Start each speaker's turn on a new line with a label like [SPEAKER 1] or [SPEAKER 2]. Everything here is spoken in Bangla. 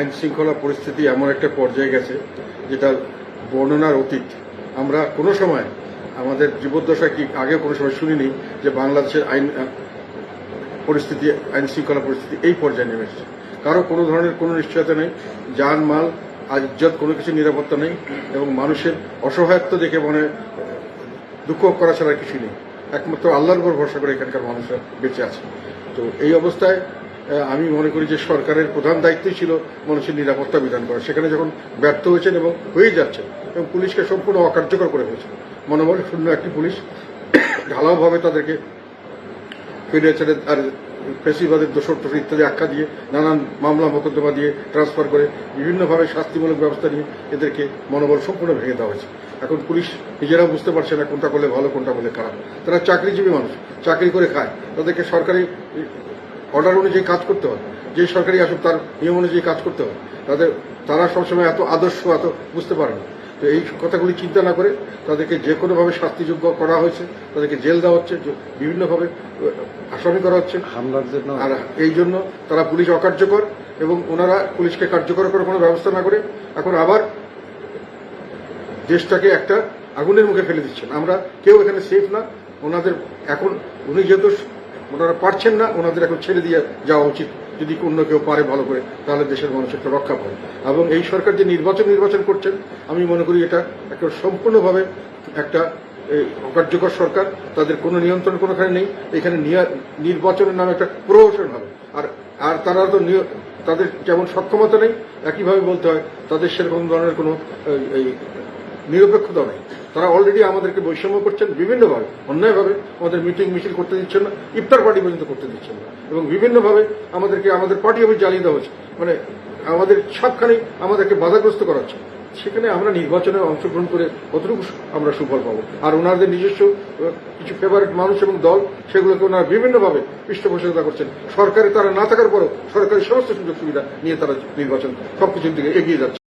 [SPEAKER 1] আইন শৃঙ্খলা পরিস্থিতি এমন একটা পর্যায়ে গেছে, যেটা বর্ণনার অতীত। আমরা কোনো সময় আমাদের জীবদ্দশা কি আগে কোনো সময় শুনিনি যে বাংলাদেশের আইন পরিস্থিতি আইন শৃঙ্খলা পরিস্থিতি এই পর্যায়ে নেমে এসেছে। কারও কোনো ধরনের কোনো নিশ্চয়তা নেই যান মাল আজ ইজ্জত কোনো কিছু নিরাপত্তা নেই, এবং মানুষের অসহায়ত্ব দেখে মনে দুঃখ করা ছাড়া কিছু নেই। একমাত্র আল্লাহর উপর ভরসা করে এখানকার মানুষরা বেঁচে আছে। তো এই অবস্থায় আমি মনে করি যে সরকারের প্রধান দায়িত্বই ছিল মানুষের নিরাপত্তা বিধান করা। সেখানে যখন ব্যর্থ হয়েছেন এবং হয়ে যাচ্ছে এবং পুলিশকে সম্পূর্ণ অকার্যকর করে ফেলেছে মনোবল শূন্য একটি পুলিশ। ঢালাওভাবে তাদেরকে ফেডারেশনের আর ফেসিবাদের দোষর টোষর ইত্যাদি আখ্যা দিয়ে, নানান মামলা, মোকদ্দমা দিয়ে ট্রান্সফার করে বিভিন্নভাবে শাস্তিমূলক ব্যবস্থা নিয়ে এদেরকে মনোবল সম্পূর্ণ ভেঙে দেওয়া হয়েছে। এখন পুলিশ নিজেরাও বুঝতে পারছে না কোনটা করলে ভালো, কোনটা করলে খারাপ। তারা চাকরিজীবী মানুষ, চাকরি করে খায়। তাদেরকে সরকারি অর্ডার অনুযায়ী কাজ করতে হয়। যে সরকারি আসুক তার নিয়ম অনুযায়ী কাজ করতে হয়। তাদের তারা সবসময় এত আদর্শ এত বুঝতে পারে না। তো এই কথাগুলি চিন্তা না করে তাদেরকে যে কোনোভাবে শাস্তিযোগ্য করা হয়েছে তাদেরকে জেল দেওয়া হচ্ছে যে বিভিন্নভাবে আসামি করা হচ্ছে।
[SPEAKER 2] হামলার জন্য।
[SPEAKER 1] আর এই জন্য তারা পুলিশ অকার্যকর এবং ওনারা পুলিশকে কার্যকর করার কোনো ব্যবস্থা না করে এখন আবার দেশটাকে একটা আগুনের মুখে ফেলে দিচ্ছেন। আমরা কেউ এখানে সেফ না। ওনাদের এখন উনি যেহেতু ওনারা পারছেন না, ওনাদের এখন ছেড়ে দিয়ে যাওয়া উচিত। যদি অন্য কেউ পারে ভালো করে, তাহলে দেশের মানুষ একটা রক্ষা পাবে। এবং এই সরকার যে নির্বাচন নির্বাচন করছেন, আমি মনে করি এটা একটা সম্পূর্ণভাবে একটা অকার্যকর সরকার। তাদের কোনো নিয়ন্ত্রণ কোনোখানে নেই। এখানে নির্বাচনের নামে একটা প্রহসন হবে। আর আর তারা তো তাদের যেমন সক্ষমতা নেই। একইভাবে বলতে হয়, তাদের সেরকম ধরনের কোনো নিরপেক্ষতা নেই তারা অলরেডি আমাদেরকে বৈষম্য করছেন বিভিন্নভাবে। অন্যায়ভাবে আমাদের মিটিং মিছিল করতে দিচ্ছেন না, ইফতার পার্টি পর্যন্ত করতে দিচ্ছেন না। এবং বিভিন্নভাবে আমাদেরকে, আমাদের পার্টি অফিস জ্বালিয়ে দেওয়া হচ্ছে। মানে আমাদের সবখানে আমাদেরকে বাধাগ্রস্ত করা হচ্ছে। সেখানে আমরা নির্বাচনে অংশগ্রহণ করে কতটুকু আমরা সুফল পাবো? আর ওনাদের নিজস্ব কিছু ফেভারিট মানুষ এবং দল, সেগুলোকে ওনারা বিভিন্নভাবে পৃষ্ঠপোষকতা করছেন। সরকারে তারা না থাকার পরও সরকারি সমস্ত সুযোগ সুবিধা নিয়ে তারা নির্বাচন সবকিছুর দিকে এগিয়ে যাচ্ছে।